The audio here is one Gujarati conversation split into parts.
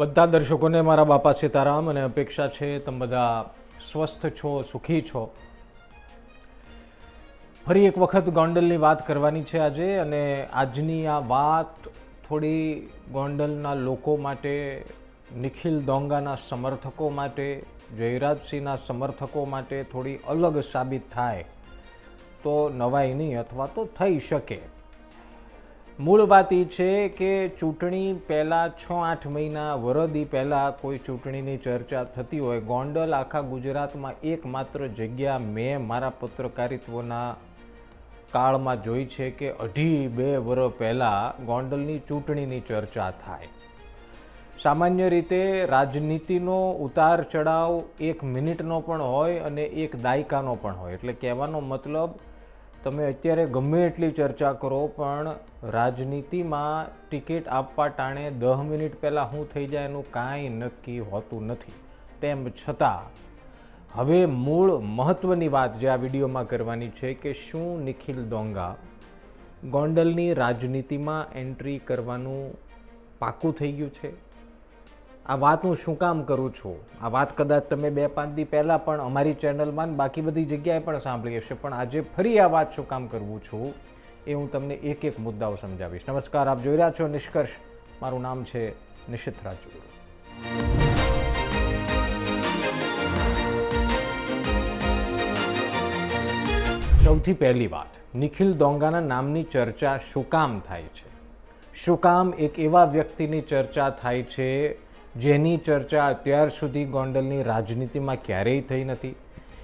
બધા દર્શકોને મારા બાપા સીતારામ અને અપેક્ષા છે તમે બધા સ્વસ્થ છો, સુખી છો. ફરી એક વખત ગોંડલની વાત કરવાની છે આજે અને આજની આ વાત થોડી ગોંડલના લોકો માટે, નિખિલ દોંગાના સમર્થકો માટે, જયરાજસિંહના સમર્થકો માટે થોડી અલગ સાબિત થાય. તો નવાઈ નહીં અથવા તો થઈ શકે. મૂળ વાત એ છે કે ચૂંટણી પહેલાં છ આઠ મહિના વરદી પહેલાં કોઈ ચૂંટણીની ચર્ચા થતી હોય, ગોંડલ, આખા ગુજરાતમાં એકમાત્ર જગ્યા મેં મારા પત્રકારિત્વના કાળમાં જોઈ છે કે અઢી બે વર્ષ પહેલાં ગોંડલની ચૂંટણીની ચર્ચા થાય. સામાન્ય રીતે રાજનીતિનો ઉતાર ચઢાવ એક મિનિટનો પણ હોય અને એક દાયકાનો પણ હોય. એટલે કહેવાનો મતલબ તમે અત્યારે ગમે એટલી ચર્ચા કરો, પણ રાજનીતિમાં ટિકિટ આપવા ટાણે દહ મિનિટ પહેલાં શું થઈ જાય એનું કાંઈ નક્કી હોતું નથી. તેમ છતાં, હવે મૂળ મહત્ત્વની વાત જે આ વિડીયોમાં કરવાની છે કે શું નિખિલ દોંગા ગોંડલની રાજનીતિમાં એન્ટ્રી કરવાનું પાકું થઈ ગયું છે? આ વાત હું શું કામ કરું છું? આ વાત કદાચ તમે બે પાંચ દી પહેલાં પણ અમારી ચેનલમાં બાકી બધી જગ્યાએ પણ સાંભળી હશે, પણ આજે ફરી આ વાત શું કામ કરવું છું એ હું તમને એક એક મુદ્દાઓ સમજાવીશ. નમસ્કાર, આપ જોઈ રહ્યા છો નિષ્કર્ષ. મારું નામ છે નિશિત રાજગુરુ. સૌથી પહેલી વાત, નિખિલ દોંગાના નામની ચર્ચા શું કામ થાય છે? શું કામ એક એવા વ્યક્તિની ચર્ચા થાય છે જેની ચર્ચા અત્યાર સુધી ગોંડલની રાજનીતિમાં ક્યારેય થઈ નથી.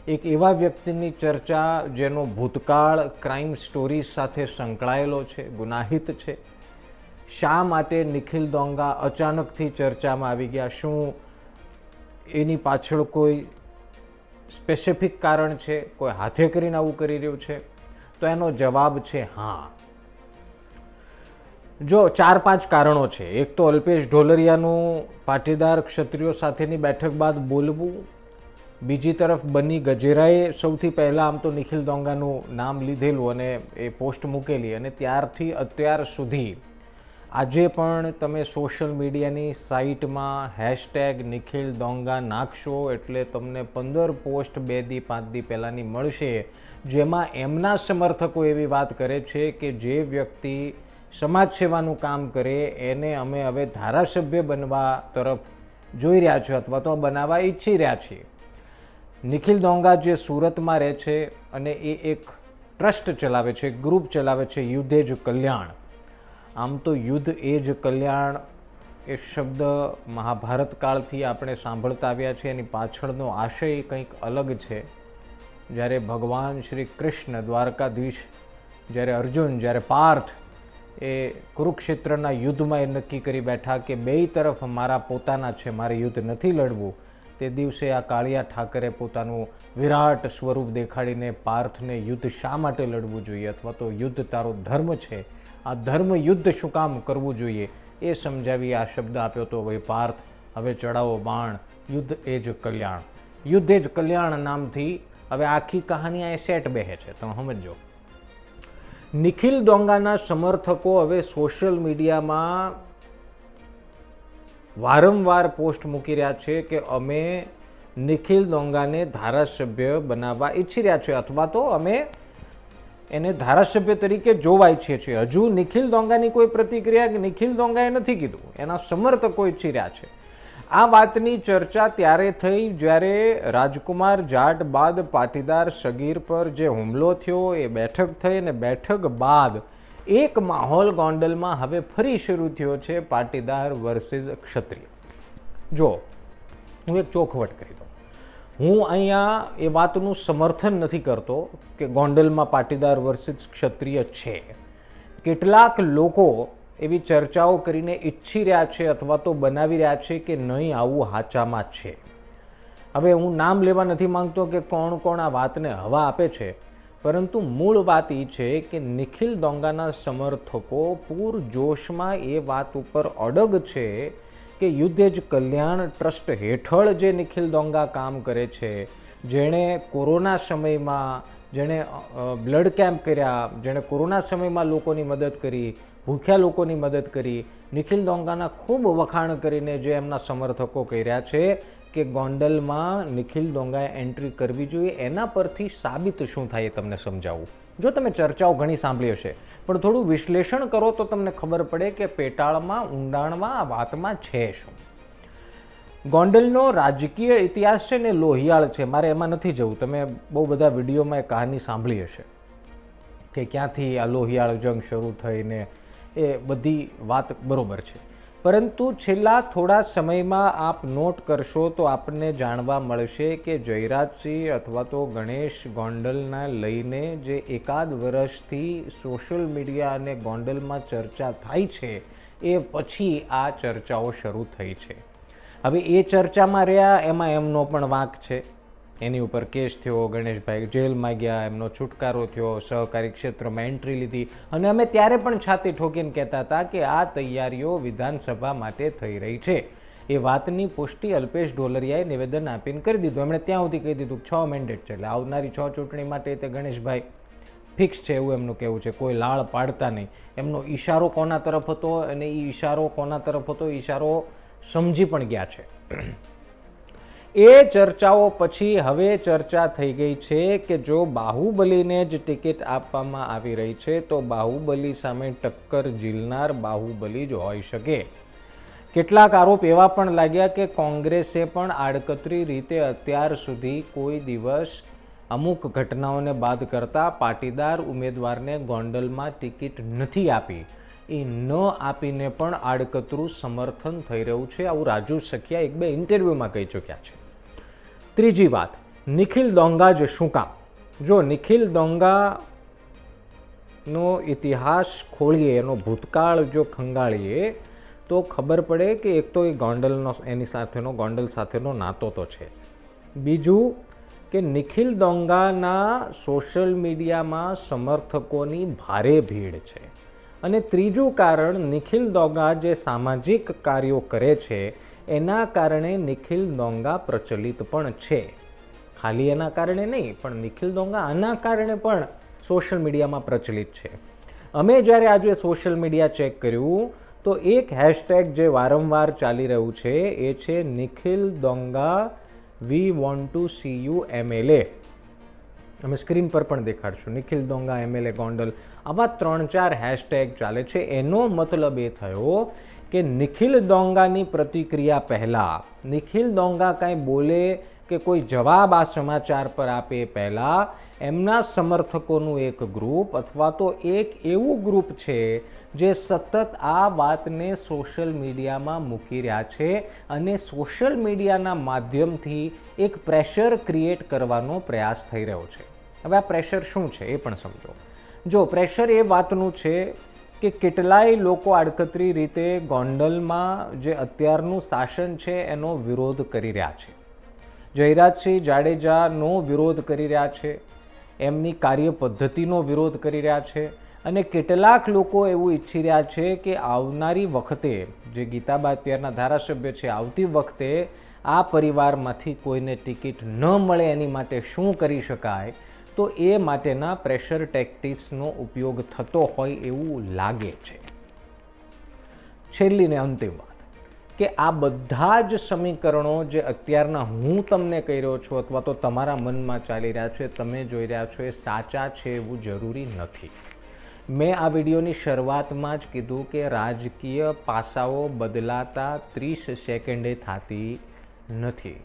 એક એવા વ્યક્તિની ચર્ચા જેનો ભૂતકાળ, ક્રાઇમ સ્ટોરી સાથે સંકળાયેલો છે, ગુનાહિત છે. શા માટે નિખિલ દોંગા અચાનકથી ચર્ચામાં આવી ગયા? શું એની પાછળ કોઈ સ્પેસિફિક કારણ છે? કોઈ હાથે કરીને આવું કરી રહ્યું છે? તો એનો જવાબ છે હા. જો ચાર પાંચ કારણો છે. એક તો અલ્પેશ ઢોલરિયાનું પાટીદાર ક્ષત્રિયો સાથેની બેઠક બાદ બોલવું. બીજી તરફ બની ગજેરાએ સૌથી પહેલાં આમ તો નિખિલ દોંગાનું નામ લીધેલું અને એ પોસ્ટ મૂકેલી અને ત્યારથી અત્યાર સુધી આજે પણ તમે સોશિયલ મીડિયાની સાઇટમાં હેશટેગ નિખિલ દોંગા નાખશો એટલે તમને પંદર પોસ્ટ બે દી, પાંચ દી પહેલાંની મળશે. જેમાં એમના સમર્થકો એવી વાત કરે છે કે જે વ્યક્તિ સમાજ સેવાનું કામ કરે, એને અમે હવે ધારાસભ્ય બનવા તરફ જોઈ રહ્યા છીએ અથવા તો બનાવવા ઈચ્છી રહ્યા છીએ. નિખિલ દોંગા જે સુરતમાં રહે છે અને એ એક ટ્રસ્ટ ચલાવે છે, ગ્રુપ ચલાવે છે, યુદ્ધે જ કલ્યાણ. આમ તો યુદ્ધ એ જ કલ્યાણ એ શબ્દ મહાભારત કાળથી આપણે સાંભળતા આવ્યા છે એની પાછળનો આશય કંઈક અલગ છે. જ્યારે ભગવાન શ્રી કૃષ્ણ દ્વારકાધીશ, જ્યારે અર્જુન, જ્યારે પાર્થ એ કુરુક્ષેત્રના યુદ્ધમાં એ નક્કી કરી બેઠા કે બેય તરફ મારા પોતાના છે, મારે યુદ્ધ નથી લડવું. તે દિવસે આ કાળિયા ઠાકરે પોતાનું વિરાટ સ્વરૂપ દેખાડીને પાર્થને યુદ્ધ શા માટે લડવું જોઈએ અથવા તો યુદ્ધ તારો ધર્મ છે? આ ધર્મ યુદ્ધ શું કામ કરવું જોઈએ? એ સમજાવી આ શબ્દ આપ્યો તો ભાઈ પાર્થ, હવે ચડાવો બાણ, યુદ્ધ એ જ કલ્યાણ. યુદ્ધ એ જ કલ્યાણ નામથી હવે આખી કહાની આ સેટ બેહે છે, તમે સમજો નિખિલ ડોંગાના સમર્થકો હવે સોશિયલ મીડિયામાં વારંવાર પોસ્ટ મૂકી રહ્યા છે કે અમે નિખિલ દોંગાને ધારાસભ્ય બનાવવા ઈચ્છી રહ્યા છીએ અથવા તો અમે એને ધારાસભ્ય તરીકે જોવા ઈચ્છીએ છીએ. હજુ નિખિલ દોંગાની કોઈ પ્રતિક્રિયા કે નિખિલ દોંગાએ નથી કીધું. એના સમર્થકો ઈચ્છી રહ્યા છે. આ વાતની ચર્ચા ત્યારે થઈ જ્યારે રાજકુમાર જાટ બાદ પાટીદાર સગીર પર જે હુમલો થયો એ બેઠક થઈ અને બેઠક બાદ એક માહોલ ગોંડલમાં હવે ફરી શરૂ થયો છે પાટીદાર વર્સિસ ક્ષત્રિય. જો, હું એક ચોખવટ કરી દઉં. હું અહીંયા એ વાતનું સમર્થન નથી કરતો કે ગોંડલમાં પાટીદાર વર્સિસ ક્ષત્રિય છે. કેટલાક લોકો એવી ચર્ચાઓ કરીને ઈચ્છી રહ્યા છે અથવા તો બનાવી રહ્યા છે કે નહીં આવું હાચામાં છે. હવે હું નામ લેવા નથી માંગતો કે કોણ કોણ આ વાતને હવા આપે છે, પરંતુ મૂળ વાત એ છે કે નિખિલ દોંગાના સમર્થકો પૂર જોશમાં એ વાત ઉપર અડગ છે કે યુદ્ધેજ કલ્યાણ ટ્રસ્ટ હેઠળ જે નિખિલ દોંગા કામ કરે છે, જેણે કોરોના સમયમાં, જેણે બ્લડ કેમ્પ કર્યા, જેણે કોરોના સમયમાં લોકોની મદદ કરી ભૂખ્યા લોકોની મદદ કરી. નિખિલ દોંગાના ખૂબ વખાણ કરીને જે એમના સમર્થકો કર્યા છે કે ગોંડલમાં નિખિલ દોંગાએ એન્ટ્રી કરવી જોઈએ, એના પરથી સાબિત શું થાય એ તમને સમજાવું. જો તમે ચર્ચાઓ ઘણી સાંભળી હશે, પણ થોડું વિશ્લેષણ કરો તો તમને ખબર પડે કે પેટાળમાં, ઊંડાણમાં આ વાતમાં છે શું. ગોંડલનો રાજકીય ઇતિહાસ છે ને લોહિયાળ છે, મારે એમાં નથી જવું. તમે બહુ બધા વિડીયોમાં એ કહાની સાંભળી હશે કે ક્યાંથી આ લોહિયાળ જંગ શરૂ થઈને એ બધી વાત બરોબર છે. પરંતુ છેલ્લા થોડા સમયમાં આપ નોટ કરશો તો આપને જાણવા મળશે કે જયરાજસિંહ અથવા તો ગણેશ ગોંડલના લઈને જે એકાદ વર્ષથી સોશિયલ મીડિયા અને ગોંડલમાં ચર્ચા થાય છે, એ પછી આ ચર્ચાઓ શરૂ થઈ છે. હવે એ ચર્ચામાં રહ્યા એમાં એમનો પણ વાંક છે. એની ઉપર કેસ થયો, ગણેશભાઈ જેલમાં ગયા એમનો છુટકારો થયો, સહકારી ક્ષેત્રમાં એન્ટ્રી લીધી. અને અમે ત્યારે પણ છાતી ઠોકીને કહેતા હતા કે આ તૈયારીઓ વિધાનસભા માટે થઈ રહી છે. એ વાતની પુષ્ટિ અલ્પેશ ઢોલરિયાએ નિવેદન આપીને કરી દીધું. એમણે ત્યાં સુધી કહી દીધું છ મેન્ડેટ છે. એટલે આવનારી છ ચૂંટણી માટે તે ગણેશભાઈ ફિક્સ છે એવું એમનું કહેવું છે. કોઈ લાળ પાડતા નહીં. એમનો ઈશારો કોના તરફ હતો? અને એ ઈશારો કોના તરફ હતો? ઈશારો સમજી પણ ગયા છે. એ ચર્ચાઓ પછી હવે ચર્ચા થઈ ગઈ છે કે જો બાહુબલીને જ ટિકિટ આપવામાં આવી રહી છે, તો બાહુબલી સામે ટક્કર ઝીલનાર બાહુબલી જ હોઈ શકે. કેટલાક આરોપ એવા પણ લાગ્યા કે કોંગ્રેસે પણ આડકતરી રીતે અત્યાર સુધી કોઈ દિવસ અમુક ઘટનાઓને બાદ કરતાં પાટીદાર ઉમેદવારને ગોંડલમાં ટિકિટ નથી આપી. એ ન આપીને પણ આડકતરું સમર્થન થઈ રહ્યું છે. આવું રાજુ સખિયા એક બે ઇન્ટરવ્યૂમાં કહી ચૂક્યા છે. ત્રીજી વાત, નિખિલ દોંગા જ શું કામ? જો નિખિલ દોંગાનો ઇતિહાસ ખોળીએ એનો ભૂતકાળ જો ખંગાળીએ, તો ખબર પડે કે એક તો એ ગોંડલનો, એની સાથેનો, ગોંડલ સાથેનો નાતો તો છે. બીજું કે નિખિલ દોંગાના સોશિયલ મીડિયામાં સમર્થકોની ભારે ભીડ છે. અને ત્રીજું કારણ, નિખિલ દોંગા જે સામાજિક કાર્યો કરે છે એના કારણે નિખિલ દોંગા પ્રચલિત પણ છે. ખાલી એના કારણે નહીં, પણ નિખિલ દોંગા આના કારણે પણ સોશિયલ મીડિયામાં પ્રચલિત છે. અમે જ્યારે આજે સોશિયલ મીડિયા ચેક કર્યું, તો એક હેશટેગ જે વારંવાર ચાલી રહ્યું છે, એ છે Nikhil Donga we want to see you MLA અમે સ્ક્રીન પર પણ દેખાડશું. નિખિલ દોંગા એમએલએ ગોંડલ, આવા ત્રણ ચાર હેશટેગ ચાલે છે. એનો મતલબ એ થયો કે નિખિલ દોંગાની પ્રતિક્રિયા પહેલાં. નિખિલ દોંગા કાંઈ બોલે કે કોઈ જવાબ આ સમાચાર પર આપે પહેલાં. એમના સમર્થકોનું એક ગ્રુપ અથવા તો એક એવું ગ્રુપ છે જે સતત આ વાતને સોશિયલ મીડિયામાં મૂકી રહ્યા છે અને સોશિયલ મીડિયાના માધ્યમથી એક પ્રેશર ક્રિએટ કરવાનો પ્રયાસ થઈ રહ્યો છે. હવે આ પ્રેશર શું છે એ પણ સમજો. જો પ્રેશર એ વાતનું છે કે કેટલાય લોકો આડકતરી રીતે ગોંડલમાં જે અત્યારનું શાસન છે એનો વિરોધ કરી રહ્યા છે. જયરાજસિંહ જાડેજાનો વિરોધ કરી રહ્યા છે, એમની કાર્ય પદ્ધતિનો વિરોધ કરી રહ્યા છે અને કેટલાક લોકો એવું ઈચ્છી રહ્યા છે કે આવનારી વખતે જે ગીતાબા અત્યારના ધારાસભ્ય છે, આવતી વખતે આ પરિવારમાંથી કોઈને ટિકિટ ન મળે એની માટે શું કરી શકાય? તો એ માટેના પ્રેશર ટેક્ટિક્સનો ઉપયોગ થતો હોય એવું લાગે છે. છેલ્લી ને અંતિમ વાત, કે આ બધા જ સમીકરણો જે અત્યારના હું તમને કહી રહ્યો છું અથવા તો તમારા મનમાં ચાલી રહ્યા છે, તમે જોઈ રહ્યા છો એ સાચા છે એવું જરૂરી નથી. મેં આ વિડીયોની શરૂઆતમાં જ કીધું કે રાજકીય પાસાઓ બદલાતા ત્રીસ સેકન્ડે થતી નથી.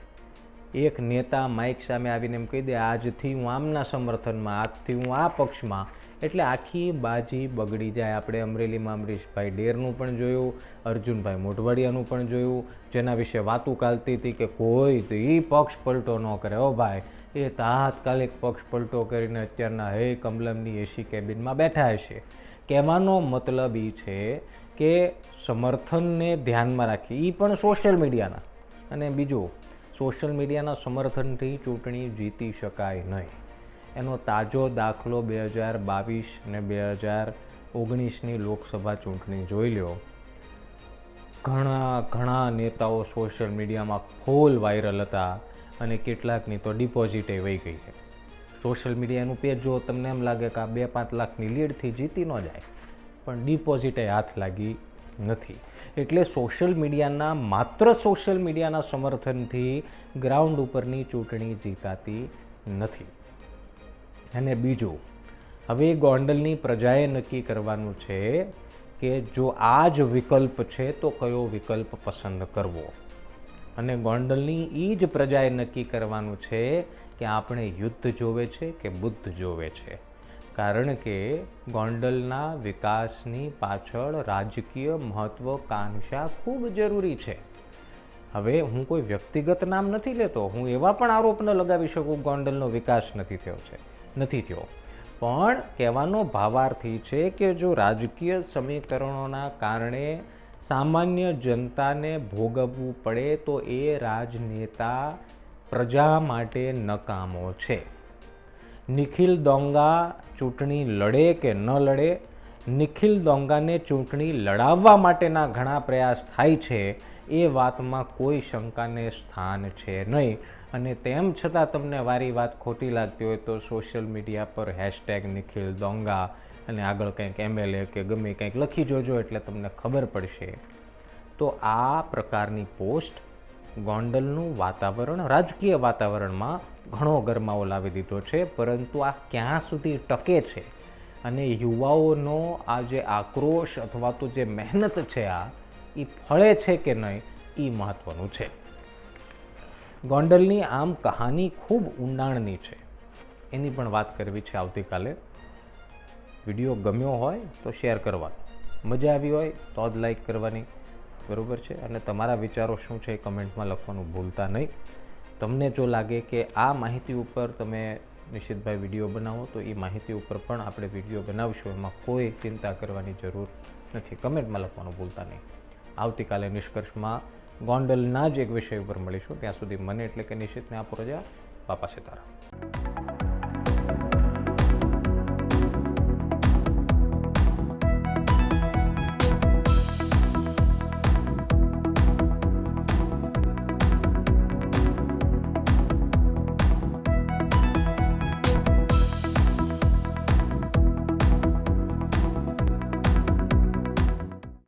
એક નેતા માઇક સામે આવીને એમ કહી દે, આજથી હું આમના સમર્થનમાં, આજથી હું આ પક્ષમાં. એટલે આખી બાજી બગડી જાય. આપણે અમરેલીમાં અમરીશભાઈ ડેરનું પણ જોયું, અર્જુનભાઈ મોઢવાડિયાનું પણ જોયું, જેના વિશે વાતું કાલતી હતી કે કોઈ તો એ પક્ષ પલટો ન કરે. ઓ ભાઈ, એ તાત્કાલિક પક્ષ પલટો કરીને અત્યારના હે કમલમની એસી કેબિનમાં બેઠા હશે. કહેવાનો મતલબ એ છે કે સમર્થનને ધ્યાનમાં રાખી. એ પણ સોશિયલ મીડિયાના અને બીજું સોશિયલ મીડિયાના સમર્થનથી ચૂંટણી જીતી શકાય નહીં. એનો તાજો દાખલો બે હજાર બાવીસ અને બે હજાર ઓગણીસની લોકસભા ચૂંટણી જોઈ લ્યો. ઘણા ઘણા નેતાઓ સોશિયલ મીડિયામાં ફૂલ વાયરલ હતા અને કેટલાકની તો ડિપોઝિટે વહી ગઈ છે. સોશિયલ મીડિયાનું પેજ જો તમને એમ લાગે કે આ બે પાંચ લાખની લીડથી જીતી ન જાય, પણ ડિપોઝિટે હાથ લાગી નથી. એટલે સોશિયલ મીડિયાના માત્ર સોશિયલ મીડિયાના સમર્થનથી ગ્રાઉન્ડ ઉપરની ચૂંટણી જીતાતી નથી. અને બીજું, હવે ગોંડલની પ્રજાએ નક્કી કરવાનું છે કે જો આ જ વિકલ્પ છે તો કયો વિકલ્પ પસંદ કરવો? અને ગોંડલની એ જ પ્રજાએ નક્કી કરવાનું છે કે આપણે યુદ્ધ જોવે છે કે બુદ્ધ જોવે છે? કારણ કે ગોંડલના વિકાસની પાછળ રાજકીય મહત્વકાંક્ષા ખૂબ જરૂરી છે. હવે હું કોઈ વ્યક્તિગત નામ નથી લેતો, હું એવા પણ આરોપ ન લગાવી શકું, ગોંડલનો વિકાસ નથી થયો છે, નથી થયો. પણ કહેવાનો ભાવાર્થી છે કે જો રાજકીય સમીકરણોના કારણે સામાન્ય જનતાને ભોગવવું પડે તો એ રાજનેતા પ્રજા માટે નકામો છે. નિખિલ દોંગા ચૂંટણી લડે કે ન લડે, નિખિલ દોંગાને ચૂંટણી લડાવવા માટેના ઘણા પ્રયાસ થાય છે, એ વાતમાં કોઈ શંકાને સ્થાન છે નહીં. અને તેમ છતાં તમને વારી વાત ખોટી લાગતી હોય તો સોશિયલ મીડિયા પર હેશટેગ નિખિલ દોંગા અને આગળ કંઈક એમએલએ કે ગમે કંઈક લખી જોજો એટલે તમને ખબર પડશે. તો આ પ્રકારની પોસ્ટ ગોંડલનું વાતાવરણ, રાજકીય વાતાવરણમાં ઘણો ગરમાવો લાવી દીધો છે, પરંતુ આ ક્યાં સુધી ટકે છે? અને યુવાઓનો આ જે આક્રોશ અથવા તો જે મહેનત છે આ એ ફળે છે કે નહીં એ મહત્ત્વનું છે. ગોંડલની આમ કહાની ખૂબ ઊંડાણની છે. એની પણ વાત કરવી છે આવતીકાલે. વીડિયો ગમ્યો હોય તો શેર કરવાનો મજા આવી હોય તો જ લાઈક કરવાની. બરાબર છે? અને તમારા વિચારો શું છે એ કમેન્ટમાં લખવાનું ભૂલતા નહીં. તમને જો લાગે કે આ માહિતી ઉપર તમે નિશિતભાઈ વીડિયો બનાવો, તો એ માહિતી ઉપર પણ આપણે વીડિયો બનાવશું. એમાં કોઈ ચિંતા કરવાની જરૂર નથી. કમેન્ટમાં લખવાનું ભૂલતા નહીં. આવતીકાલે નિષ્કર્ષમાં ગોંડલના જ એક વિષય ઉપર મળીશું. ત્યાં સુધી મને એટલે કે નિશ્ચિતને આપો રજા. બાપા સીતારામ.